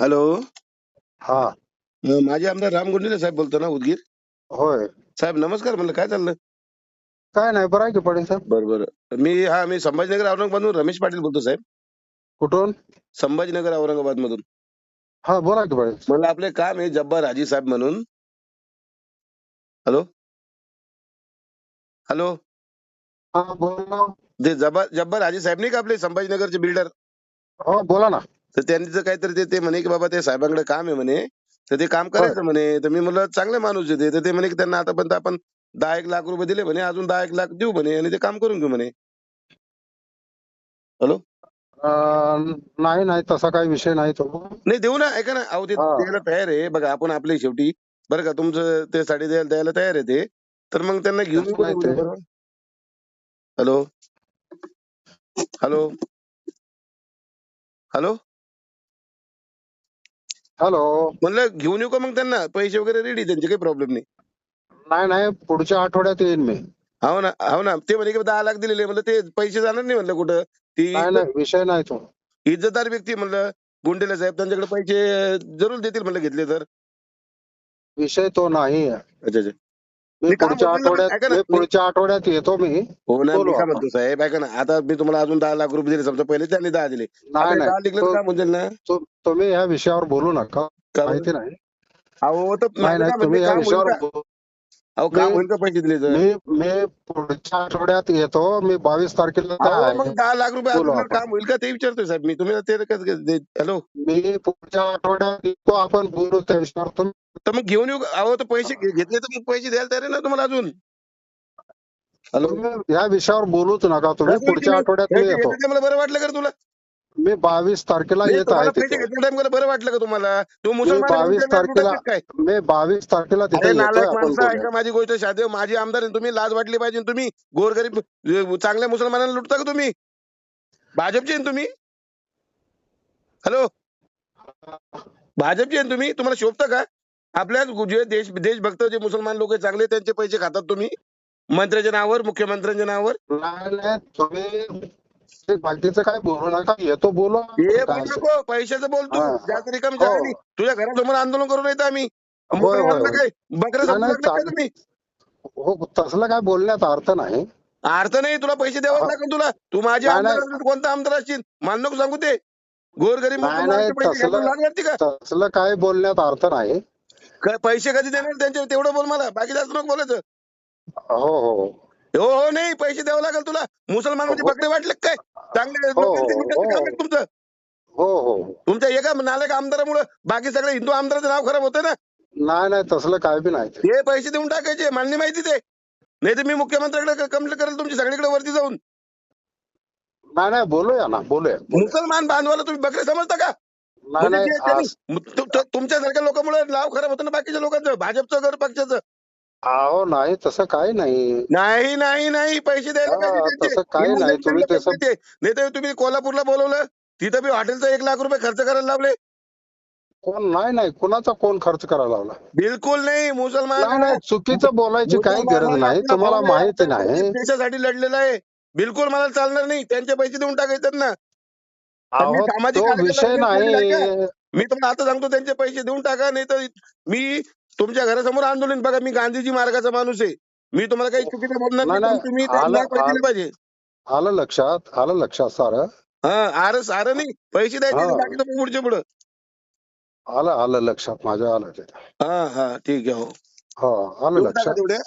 Hello. हा. अं, माझे आमदार राम गुंडीले साहेब बोलतो ना उदगीर? होय. साहेब नमस्कार म्हणलं काय चाललं? काय नाही बरं आहे की पाटील साहेब. बरं बरं. मी हा मी संभाजीनगर औरंगाबाद रमेश पाटील बोलतो साहेब. कुठून? संभाजीनगर औरंगाबाद मधून हा बोला की पाटील साहेब. म्हणलं आपले काम आहे जब्बार हाजी साहेब म्हणून. हॅलो. हॅलो. हा बोला ते जब्बार जब्बार हाजी साहेब नाही का आपले संभाजीनगरचे बिल्डर? हो बोला ना. तर त्यांचं काहीतरी ते- ते म्हणे की बाबा ते साहेबांकडे काम आहे म्हणे. तर ते काम करायचं म्हणे. तर मी म्हणलं चांगले माणूस आहे ते. तर ते म्हणे की त्यांना आतापर्यंत आपण दहा एक लाख रुपये दिले म्हणे. अजून दहा एक लाख देऊ म्हणे आणि ते काम करून घेऊ म्हणे. अं, नाही नाही. तसा काही विषय नाही तो. नाही देऊ ना. ऐका ना. अहो ते हा. द्यायला तयार आहे. बघा आपण आपले शेवटी बरं का तुमचं ते साडी द्यायला द्यायला तयार आहे ते. तर मग त्यांना घेऊन येऊ नाही का ते. बरोबर? हॅलो? हॅलो? हॅलो? हॅलो म्हणलं घेऊन येऊ का मग त्यांना? पैसे वगैरे रेडी त्यांचे काही प्रॉब्लेम नाही. नाही नाही पुढच्या आठवड्यात येईन मी. हो ना हो ना. ते म्हणे की दहा लाख दिलेले. म्हणलं ते पैसे जाणार नाही म्हणलं कुठं? ती नाही नाही विषय नाही तो. इज्जतदार व्यक्ती आहे म्हणलं. गुंडेले साहेब त्यांच्याकडे पैसे जरूर देतील म्हणलं घेतले तर. विषय तो नाही आहे. अच्छा अच्छा. मी पुढच्या आठवड्यात पुढच्या आठवड्यात येतो मी. हो ना मी बोलू काय आपण. म्हणतो साहेब ऐका ना आता मी तुम्हाला अजून दहा लाख रुपये दिले समजा पहिले त्यांनी दहा दिले. आता नाही. दहा नाही निघलं तर तो- काय म्हणतील ना? तु- तुम्ही या विषयावर बोलू नका. का बरं? माहिती नाही. अहो तर नाही नाही तुम्ही या विषयावर? बोलू- अहो काम मी- होईल का पैसे दिले तर? मी मी पुढच्या आठवड्यात येतो. मी बावीस तारखेला अहो. मग दहा लाख रुपये बोलू अजून आपण. काम होईल का? ते विचारतोय साहेब मी. तुम्ही ते हॅलो? मी पुढच्या आठवड्यात येतो आपण बोलू त्या विषयावर. तुम्ही तर मग घेऊन येऊ का? अहो तर पैसे घे- घेतले तर मग पैसे द्यायला तयार आहे ना तुम्हाला अजून? हॅलो? तुम्ही या विषयावर बोलूच नका. तुम्ही कसं पुढच्या आठवड्यात मी येतो. मला बरं वाटलं का रे तुला? मी बावीस तारखेला येत आहे तिथे. बरं वाटलं का तुम्हाला? तू मुसलमान आहे, 22 तुमच्या घरात तारखेला काय? मी बावीस तारखेला तिथे अरे येतोय नालायक आपण माणसं बोलूया. ऐका माझी गोष्ट शादेव माझी आमदार आहे तुम्ही लाज वाटली पाहिजे तुम्ही गोरगरीब अ, चांगल्या मुसलमानांना लुटता का तुम्ही? भाजपचे आहे ना तुम्ही? हॅलो? भाजपचे आहे ना तुम्ही? तुम्हाला शोभतं का? आपल्या जे देश देशभक्त जे मुसलमान लोक चांगले त्यांचे पैसे खातात तुम्ही मंत्र्याच्या नावावर मुख्यमंत्र्यांच्या नावावर. नाही नाही तुम्ही ते बाकीचं काय बोलू नका येतो बोलू हे बोल. नको पैशाचं बोल तू. हा. जास्त रिकाम हो. जागा नाही. तुझ्या घरासमोर आंदोलन करून येतो आम्ही. होय, मुसलमानांना होय. काय? बकरं नाही, नाही, समजू लागलं का चालेल. तुम्ही? हो तसलं काय बोलण्यात अर्थ नाही. अर्थ नाही तुला पैसे द्यावे हा. लागेल तुला. तू माझे नाही, आमदार कोणता आमदार असशील? मान नको सांगू ते. गोरगरीब नाही, मुसलमानाचे नाही, पैसे तसलं- घ्यायला लागणार का? तसलं काय बोलण्यात अर्थ नाही. काय पैसे कधी देणार त्यांचे तेवढं बोल मला. बाकी जास्त नको बोलायचं. हो हो. हो हो नाही पैसे द्यावे लागेल तुला. मुसलमान म्हणजे हो. बकरे वाटले का काय? चांगले हो, लोकांचे हो. काम आहे तुमचं. हो हो. तुमच्या एका नालायक आमदारामुळे बाकी सगळे हिंदू आमदाराचं नाव खराब होतं ना? नाही नाही तसलं काय बी नाही. ते. ते पैसे देऊन टाकायचे मान्य माहिती ते. नाही तर मी मुख्यमंत्र्याकडे कंप्लेंट करेल तुमची सगळीकडे वरती जाऊन. नाही नाही बोलूया ना बोलूया. मुसलमान बांधवाला तुम्ही बकरे समजता का? नाही म्हणजे नाही ते- त्यांनी- आज- तु- तु- तुमच्यासारख्या लोकांमुळे नाव खराब होतं ना बाकीच्या लोकांचं भाजपचं घर पक्षाचं अहो नाही तसं काही नाही. नाही नाही नाही पैसे द्यायला हा, पाहिजे त्यांचे. तसं काही नाही. तुम्ही तसं- कोल्हापूरला बोलवलं तिथं बी हॉटेलचा एक लाख रुपये खर्च करायला लावले. कोण? नाही नाही कुणाचा कोण खर्च करायला लावला? बिलकुल नाही मुसलमान नाही चुकीचं बोलायची काही गरज नाही तुम्हाला माहिती नाही. देशासाठी लढलेला आहे. बिलकुल मला चालणार नाही त्यांचे पैसे देऊन टाकायचे ना. अहो सामाजिक तो कार्यकर्ता विषय म्हणून नाही. मी तुम्हाला आता सांगतो त्यांचे पैसे देऊन टाका नाही तर मी तुमच्या घरासमोर आंदोलन बघा मी गांधीजी मार्गाचा माणूस आहे. मी तुम्हाला काही चुकीचं बोलणार नाही, नाही नाही. पण तुम्ही आलं- आलं. पाहिजे. आलं लक्षात आलं लक्षात सारं. हा आर सारं नाही. पैसे द्यायचे हा. बाकीचं पुढचे पुढं. आलं आलं लक्षात माझ्या आलं ते. हा हा ठीक आहे हो. हो आलं देऊन टाका लक्षात.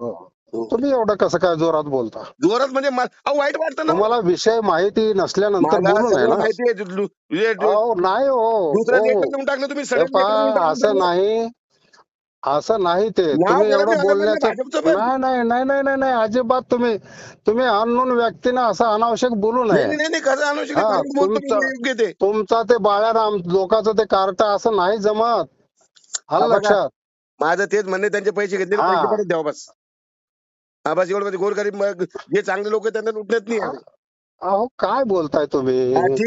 हो. तुम्ही एवढं कसं काय जोरात बोलता? जोरात म्हणजे मा- अहो वाईट वाटतं ना. तुम्हाला विषय माहिती नसल्यानंतर मला बोलू नये सगळं ना. माहिती आहे दु- म्हणजे दु- अहो नाही हो. दुसऱ्या हो. देशात टाकलं तुम्ही हे सगळ्या देशात देऊन पहा, टाकलं. असं नाही. असं नाही ते. नाव तुम्ही एवढं पाहिजे बोलण्याचं भाजपचं पण. नाही नाही नाही नाही नाही नाही. अजिबात तुम्ही तुम्ही अननोन व्यक्तीने असं अनावश्यक बोलू नाही नये. नाही नाही कसं आणू शकत हा, चांगलं बोलतो तुमचं- योग्य ते. तुमचा ते बाळाराम लोकांचं ते कार्ट असं नाही जमत. हा, आलं बघा. लक्षात. माझं तेच म्हणणे त्यांचे पैसे घेतले हा. पैसे परत द्यावा बस. बस एवढं म्हणजे गोरगरीब मग जे चांगले लोक त्यांना लुटण्यात नाही. अहो काय बोलताय तुम्ही?